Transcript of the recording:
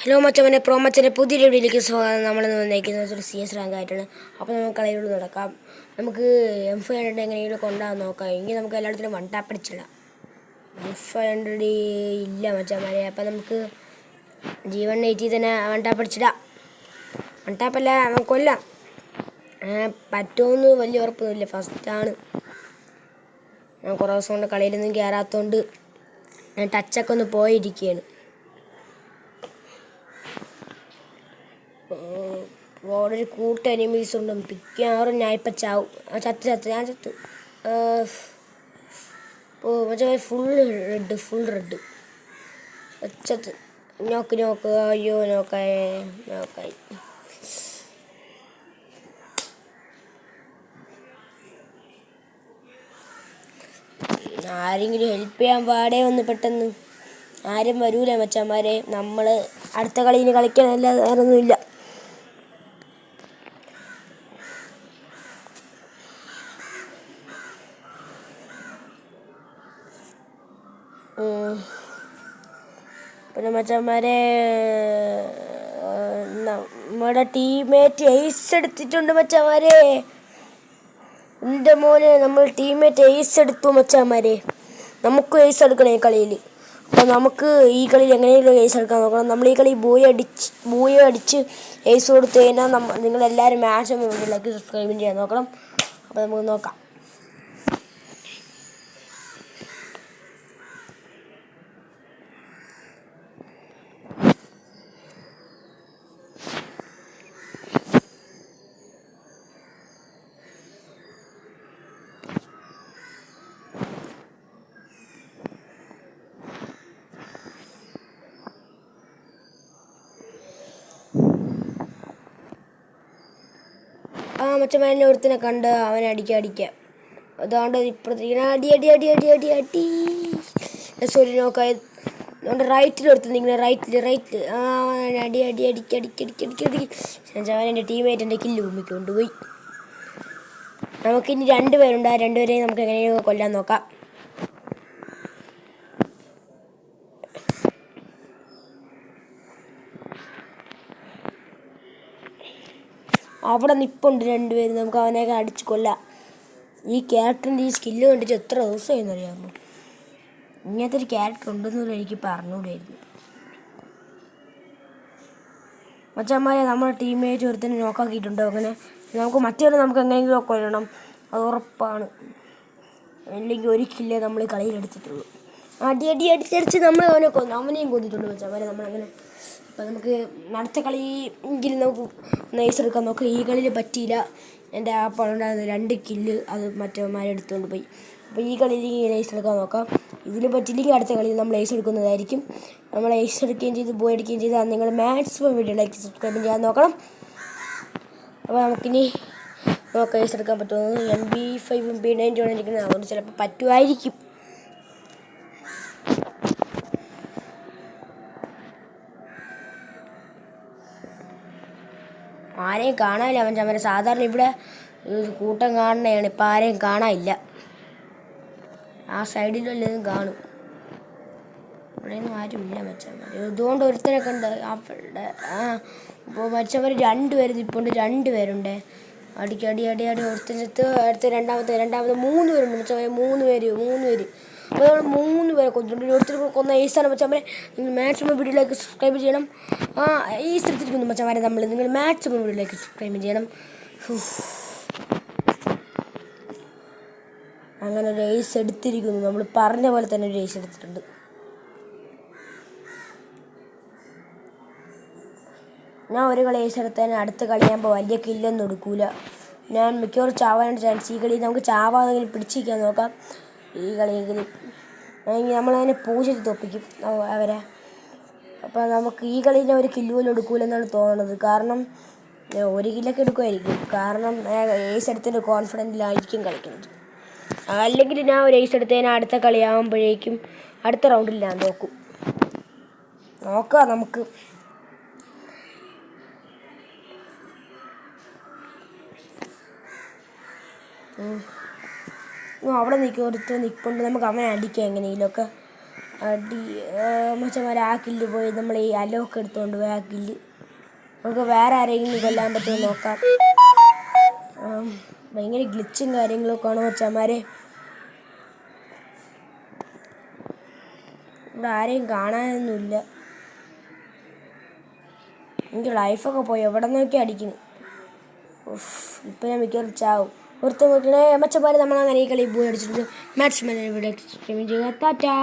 Hello മച്ചമ്മനെ pro മച്ചന്റെ പുതിയ വീഡിയോയിലേക്ക് സ്വാഗതം. നമ്മൾ വന്നേക്കുന്നത് ഒരു സി എസ് റാങ്ക് ആയിട്ടാണ്. അപ്പോൾ നമുക്ക് കളയിലൂടെ നടക്കാം. നമുക്ക് എം ഫൈവ് ഹൺഡ്രഡ് എങ്ങനെയെങ്കിലും കൊണ്ടുപോകാൻ നോക്കാം. എങ്കിൽ നമുക്ക് എല്ലായിടത്തിലും വൺ ടാപ്പ് അടിച്ചില്ല എം ഫൈവ് ഹൺഡ്രഡ് ഇല്ല മച്ചന്മാരെ അപ്പോൾ നമുക്ക് ജി വൺ എയ്റ്റി തന്നെ വൺ ടാപ്പ് അടിച്ചിടാം. വൺ ടാപ്പല്ല കൊല്ലാം. പറ്റുമെന്ന് വലിയ ഉറപ്പൊന്നുമില്ല. ഫസ്റ്റാണ് ഞാൻ കുറേ ദിവസം കൊണ്ട് കളിയിലൊന്നും കയറാത്തതുകൊണ്ട് ഞാൻ ടച്ചൊക്കെ ഒന്ന് പോയിരിക്കുകയാണ്. ഒരു കൂട്ട എനിമീസ് ഉണ്ട്. മിക്കവാറും ഞാൻ ഇപ്പം ചാവും. ചത്ത് ചത്ത് ഞാൻ ചത്ത്. ഓ മറ്റേ ഫുൾ റെഡ് ഫുൾ റെഡ് ചത്ത് നോക്ക് നോക്ക് അയ്യോ നോക്കായേ നോക്കായി ആരെങ്കിലും ഹെൽപ്പ് ചെയ്യാൻ പാടേ ഒന്ന് പെട്ടെന്ന്. ആരും വരൂല മച്ചന്മാരെ. നമ്മൾ അടുത്ത കളിയിൽ കളിക്കാനല്ല വേറെ പിന്നെ മച്ചന്മാരെ നമ്മുടെ ടീമേറ്റ് എയ്സ് എടുത്തിട്ടുണ്ട് മച്ചന്മാരെ. എന്റെ മോനെ നമ്മൾ ടീമേറ്റ് എയ്സ് എടുത്തു മച്ചന്മാരെ. നമുക്ക് എയ്സ് എടുക്കണം ഈ കളിയിൽ. അപ്പോൾ നമുക്ക് ഈ കളിയിൽ എങ്ങനെയെങ്കിലും എയ്സ് എടുക്കാൻ നോക്കണം. നമ്മൾ ഈ കളി ബോയ് അടിച്ച് ബോയ് അടിച്ച് എയ്സ് കൊടുത്തു കഴിഞ്ഞാൽ നമ്മൾ നിങ്ങളെല്ലാവരും മാക്സിമം ലൈക്ക് സബ്സ്ക്രൈബ് ചെയ്യാൻ നോക്കണം. അപ്പോൾ നമുക്ക് നോക്കാം. ആ മച്ചന്മാരെ ഒരുത്തിനെ കണ്ട് അവനെ അടിക്കുക അടിക്കുക അതുകൊണ്ട് ഇപ്പുറത്തേക്ക് അടി അടി അടി അടി അടി അടി. സോറി നോക്കായി. അതുകൊണ്ട് റൈറ്റിൽ എടുത്ത് ഇങ്ങനെ റൈറ്റിൽ റൈറ്റിൽ ആ അടി അടി അടിക്ക് അടിക്ക് അടിക്ക് അടിക്ക് അടിക്ക്. അവൻ എന്റെ ടീമേറ്റ് എന്റെ കില്ല് ഭൂമിക്ക് കൊണ്ടുപോയി. നമുക്കിനി രണ്ടുപേരുണ്ട്. ആ രണ്ടുപേരെയും നമുക്ക് എങ്ങനെയോ കൊല്ലാൻ നോക്കാം. അവിടെ നിപ്പുണ്ട് രണ്ടുപേരും. നമുക്ക് അവനെയൊക്കെ അടിച്ചു കൊല്ലാം. ഈ ക്യാരക്ടറിന്റെ ഈ സ്കില്ല് കണ്ടിട്ട് എത്ര ദിവസമായിരുന്നു അറിയാമോ ഇങ്ങനത്തെ ഒരു ക്യാരക്ടർ ഉണ്ടെന്ന് എനിക്ക് പറഞ്ഞുകൂടായിരുന്നു. മച്ചന്മാരെ നമ്മുടെ ടീമേറ്റ് ഒരുത്തന്നെ നോക്കാക്കിയിട്ടുണ്ടോ അങ്ങനെ? നമുക്ക് മറ്റേ നമുക്ക് എങ്ങനെയെങ്കിലും കൊല്ലണം. അത് ഉറപ്പാണ്. അല്ലെങ്കിൽ ഒരിക്കലേ നമ്മൾ കളിയിൽ എടുത്തിട്ടുള്ളൂ. അടി അടി അടിച്ചടിച്ച് നമ്മൾ അവനെ കൊന്നു. അവനെയും കൊന്നിട്ടുണ്ട് മച്ചന്മാരെ നമ്മളങ്ങനെ അപ്പം നമുക്ക് അടുത്ത കളി എങ്കിൽ നമുക്ക് നൈസ് എടുക്കാൻ നോക്കാം. ഈ കളിയിൽ പറ്റിയില്ല. എന്റെ ആ പണുണ്ടായിരുന്ന രണ്ട് കില്ല് അത് മറ്റവന്മാരെ എടുത്തുകൊണ്ട് പോയി. അപ്പോൾ ഈ കളിയിൽ നൈസ് എടുക്കാൻ നോക്കാം. ഇതിന് പറ്റിയില്ലെങ്കിൽ അടുത്ത കളിയിൽ നമ്മൾ ലൈസ് എടുക്കുന്നതായിരിക്കും. നമ്മൾ ലൈസ് എടുക്കുകയും ചെയ്ത് പോയി അടിക്കുകയും ചെയ്താൽ നിങ്ങൾ മാക്സിമം വീഡിയോ ലൈക്ക് സബ്സ്ക്രൈബ് ചെയ്യാൻ നോക്കണം. അപ്പോൾ നമുക്കിനി നോക്കാം ലൈസ് എടുക്കാൻ പറ്റുമെന്ന് എം ബി ഫൈവും ബി നയന്റി ആണ് ഇരിക്കുന്നത്. അതുകൊണ്ട് ചിലപ്പോൾ പറ്റുമായിരിക്കും. ആരെയും കാണാനില്ല. അവൻ സാധാരണ ഇവിടെ കൂട്ടം കാണണയാണ് ഇപ്പം ആരെയും കാണാനില്ല. ആ സൈഡിൽ കാണും. ഇവിടെയൊന്നും ആരും ഇല്ല മച്ചന്മാർ ഇതുകൊണ്ട് ഒരുത്തനൊക്കെ ഉണ്ട് അവളുടെ ആ ഇപ്പോൾ മച്ചന്മാർ രണ്ടുപേര് ഇപ്പോൾ രണ്ട് രണ്ടുപേരുണ്ട്. അടിക്കടി അടി അടി ഒരുത്തനത്ത് അടുത്ത രണ്ടാമത്തെ രണ്ടാമത്തെ മൂന്ന് പേരുണ്ട് മച്ചന്മാർ മൂന്ന് പേര് മൂന്ന് പേര് നമ്മൾ മൂന്ന് പേരെ കൊന്നിട്ടുണ്ട് ഒരുത്തർ കൊന്ന ഏസാണ് മച്ചന്മാരെ നിങ്ങൾ മാക്സിമം വീഡിയോയിലേക്ക് സബ്സ്ക്രൈബ് ചെയ്യണം. ആ ഈസ് എടുത്തിരിക്കുന്നു മച്ചാമാരെ നമ്മൾ നിങ്ങൾ മാക്സിമം വീഡിയോയിലേക്ക് സബ്സ്ക്രൈബ് ചെയ്യണം. അങ്ങനെ ഒരു ഏസ് എടുത്തിരിക്കുന്നു. നമ്മൾ പറഞ്ഞ പോലെ തന്നെ ഒരു ഏസ് എടുത്തിട്ടുണ്ട്. ഞാൻ ഒരു കളി ഏസ് എടുത്തതിന് അടുത്ത കളിയാകുമ്പോൾ വലിയ കില്ലൊന്നും എടുക്കൂല. ഞാൻ മിക്കവാറും ചാവാനായിട്ട് ചാൻസ് ഈ കളി നമുക്ക് ചാവാതെങ്കിലും പിടിച്ചിരിക്കാൻ നോക്കാം. ഈ കളിയെങ്കിലും അല്ലെങ്കിൽ നമ്മളതിനെ പൂജ തൊപ്പിക്കും അവരെ. അപ്പോൾ നമുക്ക് ഈ കളിയിൽ ഒരു കില്ല് പോലും എടുക്കൂലെന്നാണ് തോന്നുന്നത്. കാരണം ഒരു കില്ലൊക്കെ എടുക്കുമായിരിക്കും. കാരണം ഏസ് എടുത്തതിന്റെ കോൺഫിഡന്റിലായിരിക്കും കളിക്കുന്നത്. അല്ലെങ്കിൽ ഞാൻ ഒരു ഏസ് എടുത്തതിന് അടുത്ത കളിയാകുമ്പോഴേക്കും അടുത്ത റൗണ്ടിൽ ഞാൻ നോക്കും. നോക്കാം നമുക്ക്. ഉം. അവിടെ നിൽക്കും ഒരുത്തർ നിൽപ്പുണ്ട് നമുക്ക് അവനെ അടിക്കാം എങ്ങനെയെങ്കിലുമൊക്കെ അടി മച്ചന്മാരെ ആ കില്ല് പോയി നമ്മൾ ഈ അലോക്ക് എടുത്തുകൊണ്ട് പോയി ആ കില്ല്. നമുക്ക് വേറെ ആരെങ്കിലും കൊല്ലാൻ പറ്റുമോ നോക്കാം. ഭയങ്കര ഗ്ലിച്ചും കാര്യങ്ങളൊക്കെ ആണ് മച്ചന്മാരെ. ഇവിടെ ആരെയും കാണാനൊന്നുമില്ല. എനിക്ക് ലൈഫൊക്കെ പോയി. എവിടെ നോക്കി അടിക്കുന്നു ഇപ്പം ഞാൻ മിക്കവാറും ചാവും. ഒരുത്ത മക്കളെ മച്ചന്മാരെ നമ്മളങ്ങനെ ഈ കളി പോയി അടിച്ചിട്ടുണ്ട് മാക്സിമം ഇവിടെ ചെയ്യുക ടാറ്റാ